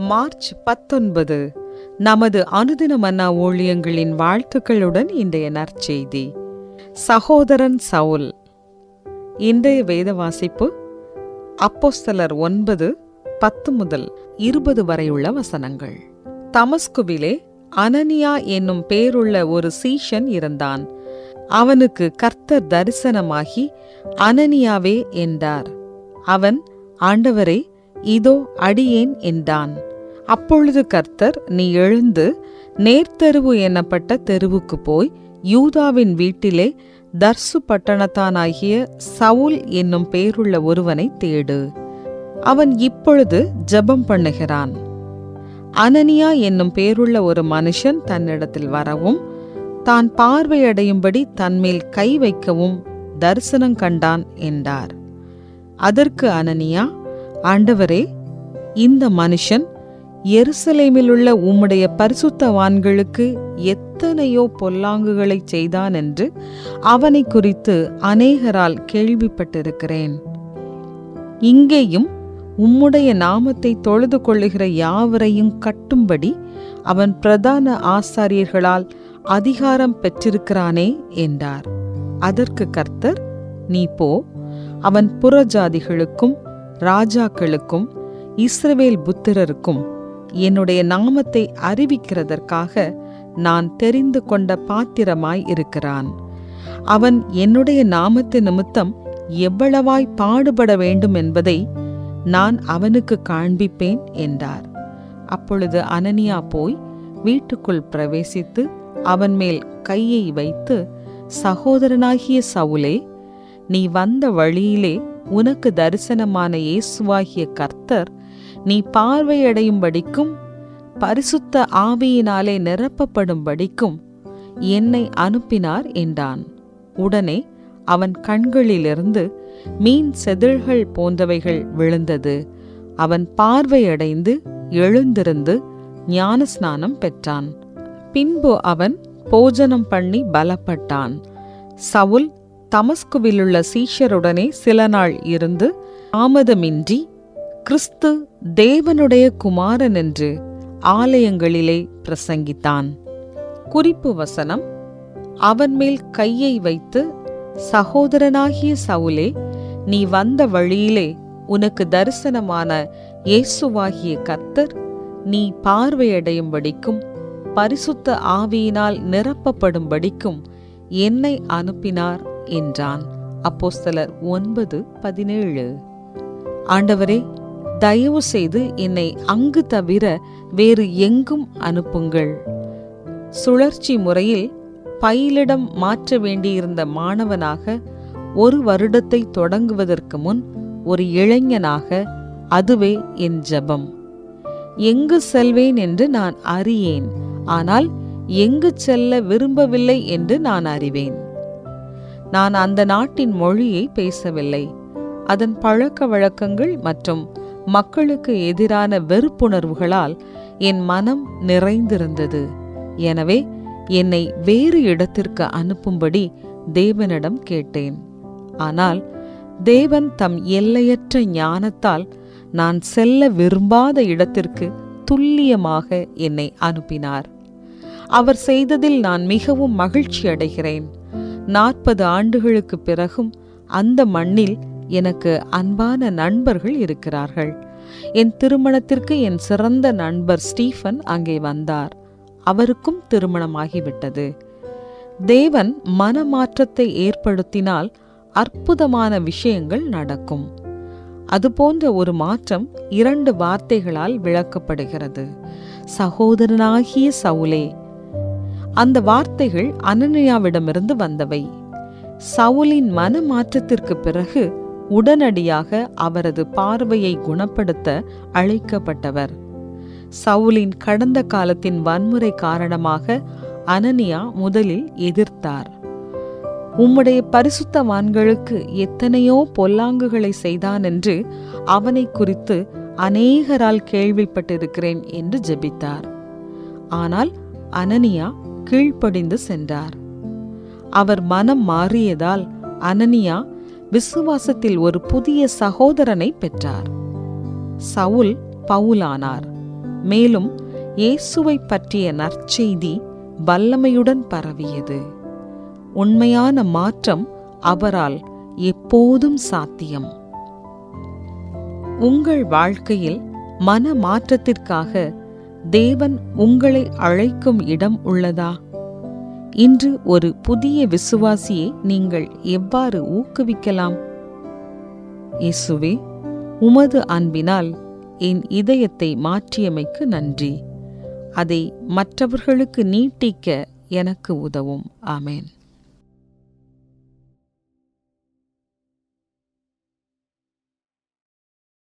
March பத்தொன்பது. நமது அனுதின மன்னா ஊழியங்களின் வாழ்த்துக்களுடன் இன்றைய நற்செய்தி. சகோதரன் சவுல். இன்றைய வேத வாசிப்பு அப்போஸ்தலர் ஒன்பது பத்து முதல் இருபது வரையுள்ள வசனங்கள். தமஸ்குவிலே அனனியா என்னும் பேருள்ள ஒரு சீஷன் இருந்தான். அவனுக்கு கர்த்தர் தரிசனமாகி அனனியாவே என்றார். அவன் ஆண்டவரே இதோ அடியேன் என்றான். அப்பொழுது கர்த்தர் நீ எழுந்து நேர்த்தெருவு எனப்பட்ட தெருவுக்கு போய் யூதாவின் வீட்டிலே தர்சு பட்டணத்தானாகிய சவுல் என்னும் பெயருள்ள ஒருவனை தேடு. அவன் இப்பொழுது ஜெபம் பண்ணுகிறான். அனனியா என்னும் பேருள்ள ஒரு மனுஷன் தன்னிடத்தில் வரவும் தான் பார்வையடையும்படி தன்மேல் கை வைக்கவும் தரிசனம் கண்டான் என்றார். அதற்கு அனனியா ஆண்டவரே இந்த மனுஷன் எருசலேமிலுள்ள உம்முடைய பரிசுத்தவான்களுக்கு எத்தனையோ பொல்லாங்குகளை செய்தான் என்று அவனை குறித்து அநேகரால் கேள்விப்பட்டிருக்கிறேன். இங்கேயும் உம்முடைய நாமத்தை தொழுது கொள்ளுகிற யாவரையும் கட்டும்படி அவன் பிரதான ஆசாரியர்களால் அதிகாரம் பெற்றிருக்கிறானே என்றார். அதற்கு கர்த்தர் நீ போ அவன் புறஜாதிகளுக்கும் ராஜாக்களுக்கும் இஸ்ரவேல் புத்திரருக்கும் என்னுடைய நாமத்தை அறிவிக்கிறதற்காக நான் தெரிந்து கொண்ட பாத்திரமாய் இருக்கிறான். அவன் என்னுடைய நாமத்து நிமித்தம் எவ்வளவாய் பாடுபட வேண்டும் என்பதை நான் அவனுக்கு காண்பிப்பேன் என்றார். அப்பொழுது அனனியா போய் வீட்டுக்குள் பிரவேசித்து அவன் மேல் கையை வைத்து சகோதரனாகிய சவுலே நீ வந்த வழியிலே உனக்கு தரிசனமான இயேசுவாகிய கர்த்தர் நீ பார்வையடையும்படிக்கும் பரிசுத்த ஆவியினாலே நிரப்பப்படும்படிக்கும் என்னை அனுப்பினார் என்றான். உடனே அவன் கண்களிலிருந்து மீன் செதில்கள் போன்றவைகள் விழுந்தது. அவன் பார்வையடைந்து எழுந்திருந்து ஞானஸ்நானம் பெற்றான். பின்பு அவன் போஜனம் பண்ணி பலப்பட்டான். சவுல் தமஸ்குவிலுள்ள சீஷருடனே சில நாள் இருந்து தாமதமின்றி கிறிஸ்து தேவனுடைய குமாரன் என்று ஆலயங்களிலே பிரசங்கித்தான். குறிப்பு வசனம் அவன் மேல் கையை வைத்து சகோதரனாகிய சவுலே நீ வந்த வழியிலே உனக்கு தரிசனமான இயேசுவாகிய கத்தர் நீ பார்வையடையும்படிக்கும் பரிசுத்த ஆவியினால் நிரப்பப்படும்படிக்கும் என்னை அனுப்பினார் என்றான். அப்போஸ்தலர் ஒன்பது பதினேழு. ஆண்டவரே தயவு செய்து என்னை அங்கு தவிர வேறு எங்கும் அனுப்புங்கள். சுழற்சி முறையில் பயிலிடம் மாற்ற வேண்டியிருந்த மாணவனாக ஒரு வருடத்தை தொடங்குவதற்கு முன் ஒரு இளைஞனாக அதுவே என் ஜெபம். எங்கு செல்வேன் என்று நான் அறியேன் ஆனால் எங்கு செல்ல விரும்பவில்லை என்று நான் அறிவேன். நான் அந்த நாட்டின் மொழியை பேசவில்லை. அதன் பழக்க வழக்கங்கள் மற்றும் மக்களுக்கு எதிரான வெறுப்புணர்வுகளால் என் மனம் நிறைந்திருந்தது. எனவே என்னை வேறு இடத்திற்கு அனுப்பும்படி தேவனிடம் கேட்டேன். ஆனால் தேவன் தம் எல்லையற்ற ஞானத்தால் நான் செல்ல விரும்பாத இடத்திற்கு துல்லியமாக என்னை அனுப்பினார். அவர் செய்ததில் நான் மிகவும் மகிழ்ச்சி அடைகிறேன் நாற்பது ஆண்டுகளுக்கு பிறகும் அந்த மண்ணில் எனக்கு அன்பான நண்பர்கள் இருக்கிறார்கள். என் திருமணத்திற்கு என் சிறந்த நண்பர் ஸ்டீஃபன் அங்கே வந்தார். அவருக்கும் திருமணமாகிவிட்டது. தேவன் மனமாற்றத்தை ஏற்படுத்தினால் அற்புதமான விஷயங்கள் நடக்கும். அதுபோன்ற ஒரு மாற்றம் இரண்டு வார்த்தைகளால் விளக்கப்படுகிறது. சகோதரனாகிய சவுலே அந்த வார்த்தைகள் அனனியாவிடமிருந்து வந்தவை. சவுலின் மனமாற்றத்திற்கு பிறகு உடனடியாக அவரது பார்வையை குணப்படுத்த அழைக்கப்பட்டவர். சவுலின் கடந்த காலத்தின் வன்முறை காரணமாக அனனியா முதலில் எதிர்த்தார். உம்முடைய பரிசுத்தவான்களுக்கு எத்தனையோ பொல்லாங்குகளை செய்தான் என்று அவனை குறித்து அநேகரால் கேள்விப்பட்டிருக்கிறேன் என்று ஜெபித்தார். ஆனால் அனனியா கீழ்ப்படிந்து சென்றார். அவர் மனம் மாறியதால் அனனியா விசுவாசத்தில் ஒரு புதிய சகோதரனை பெற்றார். சவுல் பவுலானார். மேலும் இயேசுவை பற்றிய நற்செய்தி வல்லமையுடன் பரவியது. உண்மையான மாற்றம் அவரால் எப்போதும் சாத்தியம். உங்கள் வாழ்க்கையில் மன மாற்றத்திற்காக தேவன் உங்களை அழைக்கும் இடம் உள்ளதா? இன்று ஒரு புதிய விசுவாசியை நீங்கள் எவ்வாறு ஊக்குவிக்கலாம்? இயேசுவே உமது அன்பினால் என் இதயத்தை மாற்றியமைக்கு நன்றி. அதை மற்றவர்களுக்கு நீட்டிக்க எனக்கு உதவும். ஆமேன்.